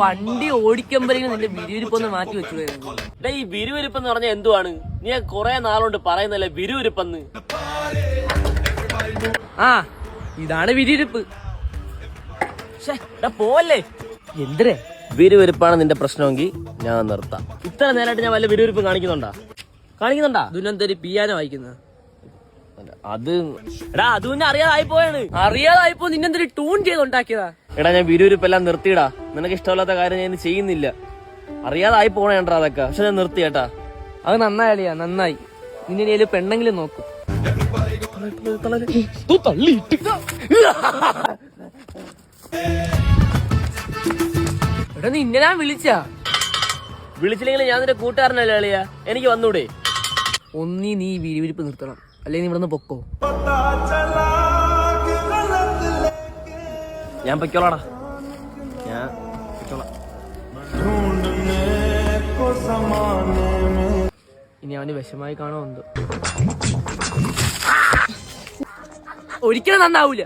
വണ്ടി ഓടിക്കുമ്പോഴേക്കും നിന്റെ വിരിവിരിപ്പൊന്ന് മാറ്റി വെച്ചു ഡേ ഈ വിരുവിരിപ്പെന്ന് പറഞ്ഞ എന്തുവാണ്? നീ കൊറേ നാളുകൊണ്ട് പറയുന്നല്ലേ വിരുവിരിപ്പെന്ന് ആ ഇതാണ് വിരുവിരിപ്പ് പോവല്ലേ? എന്തരേ? വിരുവിരിപ്പാണ് നിന്റെ പ്രശ്നമെങ്കിൽ ഞാൻ നിർത്താം. ഇത്ര നേരമായിട്ട് ഞാൻ വല്ല വിരുവിരിപ്പ് കാണിക്കുന്നുണ്ടാ? കാണിക്കുന്നുണ്ടാ? ദുനന്തരി പിയാനോ വായിക്കുന്നത് അത് എടാ അത് പിന്നെ അറിയാതായി പോയാണ് അറിയാതായപ്പോ നിന്നെന്തൊരു ടൂൺ ചെയ്തുണ്ടാക്കിയതാ എടാ ഞാൻ വിരൂരിപ്പെല്ലാം നിർത്തിയിടാ. നിനക്ക് ഇഷ്ടമില്ലാത്ത കാര്യം ഞാൻ ചെയ്യുന്നില്ല. അറിയാതായി പോണേണ്ടാ അതൊക്കെ. പക്ഷെ ഞാൻ നിർത്തി കേട്ടാ. അത് നന്നായാലിയാ നന്നായി. നിന്നെ ഇനി പെണ്ണെങ്കിലും നോക്കും. എടാ നിന്നെ ഞാൻ വിളിച്ചാ. വിളിച്ചില്ലെങ്കിൽ ഞാൻ നിന്റെ കൂട്ടുകാരനല്ലേ അളിയാ? എനിക്ക് വന്നൂടെ. ഒന്നീ നീ വിരിവിരിപ്പ് നിർത്തണം. അല്ലെങ്കിൽ നീ നിന്ന് പൊക്കോ? ഞാൻ പൊയ്ക്കോളാടാ. ഞാൻ ഇനി അവന് വിഷമായി കാണോ എന്തോ? ഒരിക്കലും നന്നാവൂല.